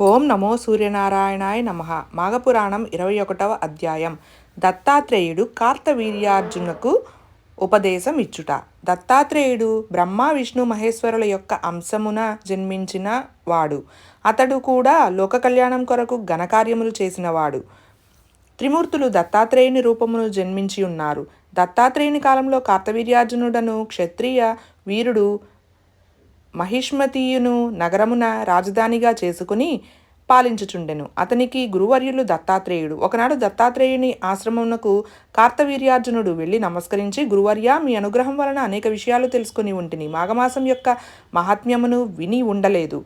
ఓం నమో సూర్యనారాయణాయ నమ. మాఘపురాణం ఇరవై ఒకటవ అధ్యాయం. దత్తాత్రేయుడు కార్తవీర్యార్జునకు ఉపదేశం ఇచ్చుట. దత్తాత్రేయుడు బ్రహ్మ విష్ణు మహేశ్వరుల యొక్క అంశమున జన్మించిన వాడు. అతడు కూడా లోక కళ్యాణం కొరకు ఘనకార్యములు చేసినవాడు త్రిమూర్తులు దత్తాత్రేయుని రూపమును జన్మించి ఉన్నారు. దత్తాత్రేయుని కాలంలో కార్తవీర్యార్జునుడను క్షత్రియ వీరుడు మహిష్మతీయును నగరమున రాజధానిగా చేసుకుని పాలించుచుండెను. అతనికి గురువర్యులు దత్తాత్రేయుడు. ఒకనాడు దత్తాత్రేయుని ఆశ్రమమునకు కార్తవీర్యార్జునుడు వెళ్ళి నమస్కరించి గురువర్య మీ అనుగ్రహం వలన అనేక విషయాలు తెలుసుకుని ఉంటిని. మాఘమాసం యొక్క మహాత్మ్యమును విని ఉండలేదు.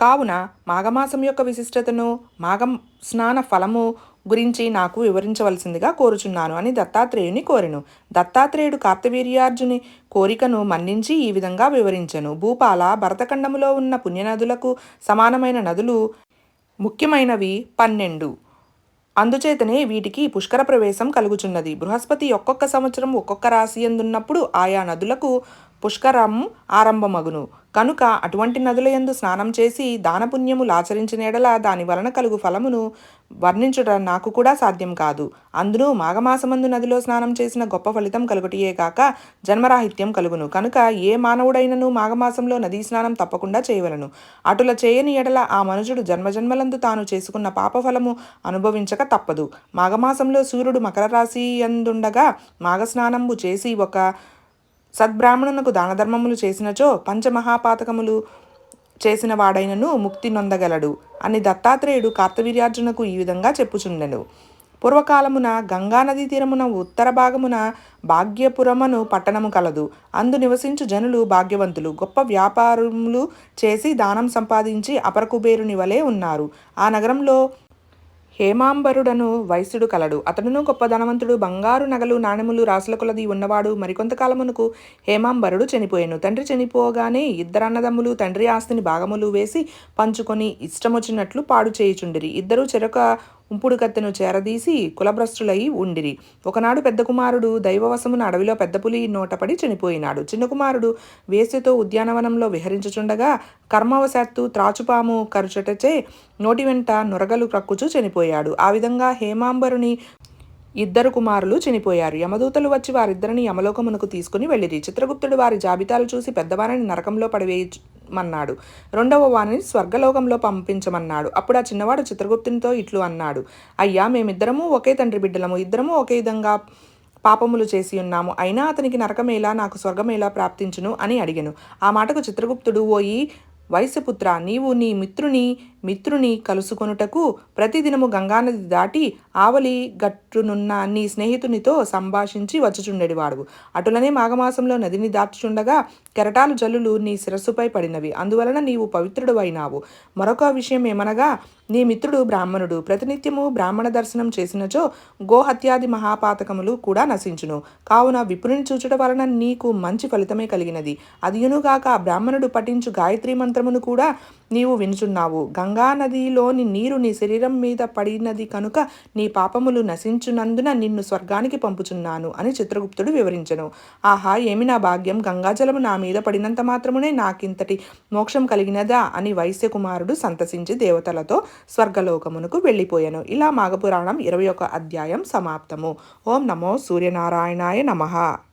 కావున మాఘమాసం యొక్క విశిష్టతను మాఘం స్నాన ఫలము గురించి నాకు వివరించవలసిందిగా కోరుచున్నాను అని దత్తాత్రేయుని కోరెను. దత్తాత్రేయుడు కార్తవీర్యార్జుని కోరికను మన్నించి ఈ విధంగా వివరించెను. భూపాల భరతఖండములో ఉన్న పుణ్యనదులకు సమానమైన నదులు ముఖ్యమైనవి పన్నెండు. అందుచేతనే వీటికి పుష్కర ప్రవేశం కలుగుచున్నది. బృహస్పతి ఒక్కొక్క సంవత్సరం ఒక్కొక్క రాశి ఎందున్నప్పుడు ఆయా నదులకు పుష్కరము ఆరంభమగును. కనుక అటువంటి నదులయందు స్నానం చేసి దానపుణ్యములు ఆచరించిన ఎడల దాని వలన కలుగు ఫలమును వర్ణించుట నాకు కూడా సాధ్యం కాదు. అందును మాఘమాసమందు నదిలో స్నానం చేసిన గొప్ప ఫలితం కలుగుటియే కాక జన్మరాహిత్యం కలుగును. కనుక ఏ మానవుడైనను మాఘమాసంలో నదీ స్నానం తప్పకుండా చేయవలను. అటుల చేయని ఎడల ఆ మనుషుడు జన్మజన్మలందు తాను చేసుకున్న పాపఫలము అనుభవించక తప్పదు. మాఘమాసంలో సూర్యుడు మకర రాశి అందుండగా మాఘస్నానంబు చేసి ఒక సద్బ్రాహ్మణునకు దానధర్మములు చేసినచో పంచమహాపాతకములు చేసిన వాడైనను ముక్తి నొందగలడు. అని దత్తాత్రేయుడు కార్తవీర్యార్జునకు ఈ విధంగా చెప్పుచుండెను. పూర్వకాలమున గంగానదీ తీరమున ఉత్తర భాగమున భాగ్యపురమను పట్టణము కలదు. అందు నివసించు జనులు భాగ్యవంతులు. గొప్ప వ్యాపారములు చేసి దానం సంపాదించి అపరకుబేరుని వలె ఉన్నారు. ఆ నగరంలో హేమాంబరుడను వైశ్యుడు కలడు. అతడును గొప్ప ధనవంతుడు బంగారు నగలు నాణెములు రాసుల కొలది ఉన్నవాడు మరికొంతకాలమునకు హేమాంబరుడు చనిపోయాను. తండ్రి చనిపోగానే ఇద్దరు అన్నదమ్ములు తండ్రి ఆస్తిని భాగములు వేసి పంచుకొని ఇష్టమొచ్చినట్లు పాడు చేయుచుండిరి. ఇద్దరు చెరొక ఉంపుడు కత్తెను చేరదీసి కులభ్రష్టులై ఉండిరి. ఒకనాడు పెద్ద కుమారుడు దైవవశమున అడవిలో పెద్ద పులి నోటపడి చనిపోయినాడు. చిన్న కుమారుడు వేసితో ఉద్యానవనంలో విహరించుచుండగా కర్మవశాత్తు త్రాచుపాము కరుచటచే నోటి వెంట నొరగలు క్రక్కుచు చనిపోయాడు. ఆ విధంగా హేమాంబరుని ఇద్దరు కుమారులు చనిపోయారు. యమదూతలు వచ్చి వారిద్దరిని యమలోకమునకు తీసుకుని వెళ్ళిరి. చిత్రగుప్తుడు వారి జాబితాలు చూసి పెద్దవారిని నరకంలో మన్నాడు రెండవ వాణిని స్వర్గలోకంలో పంపించమన్నాడు. అప్పుడు ఆ చిన్నవాడు చిత్రగుప్తునితో ఇట్లు అన్నాడు. అయ్యా మేమిద్దరము ఒకే తండ్రి బిడ్డలము. ఇద్దరము ఒకే విధంగా పాపములు చేసి ఉన్నాము. అయినా అతనికి నరకమేలా నాకు స్వర్గమేలా ప్రాప్తించును అని అడిగాను. ఆ మాటకు చిత్రగుప్తుడు ఓయి వైశ్యపుత్ర నీవు నీ మిత్రుని మిత్రుని కలుసుకొనుటకు ప్రతిదినము గంగానది దాటి ఆవలి గట్టునున్న నీ స్నేహితునితో సంభాషించి వచ్చుచుండెడివాడు. అటులనే మాఘమాసంలో నదిని దాటుచుండగా కెరటాలు జల్లులు నీ శిరస్సుపై పడినవి. అందువలన నీవు పవిత్రుడు అయినావు మరొక విషయం ఏమనగా నీ మిత్రుడు బ్రాహ్మణుడు ప్రతినిత్యము బ్రాహ్మణ దర్శనం చేసినచో గోహత్యాది మహాపాతకములు కూడా నశించును. కావున విపుణుని చూచుట వలన నీకు మంచి ఫలితమే కలిగినది. అదియునుగాక బ్రాహ్మణుడు పఠించు గాయత్రి మంత్రమును కూడా నీవు వినుచున్నావు. గంగా నదిలోని నీరు నీ శరీరం మీద పడినది కనుక నీ పాపములు నశించునందున నిన్ను స్వర్గానికి పంపుచున్నాను అని చిత్రగుప్తుడు వివరించను. ఆహా ఏమి నా భాగ్యం? గంగాజలము నా మీద పడినంత మాత్రమునే నాకింతటి మోక్షం కలిగినదా అని వైశ్యకుమారుడు సంతసించి దేవతలతో స్వర్గలోకమునకు వెళ్ళిపోయాను. ఇలా మాఘపురాణం ఇరవై ఒక అధ్యాయం సమాప్తము. ఓం నమో సూర్యనారాయణాయ నమః.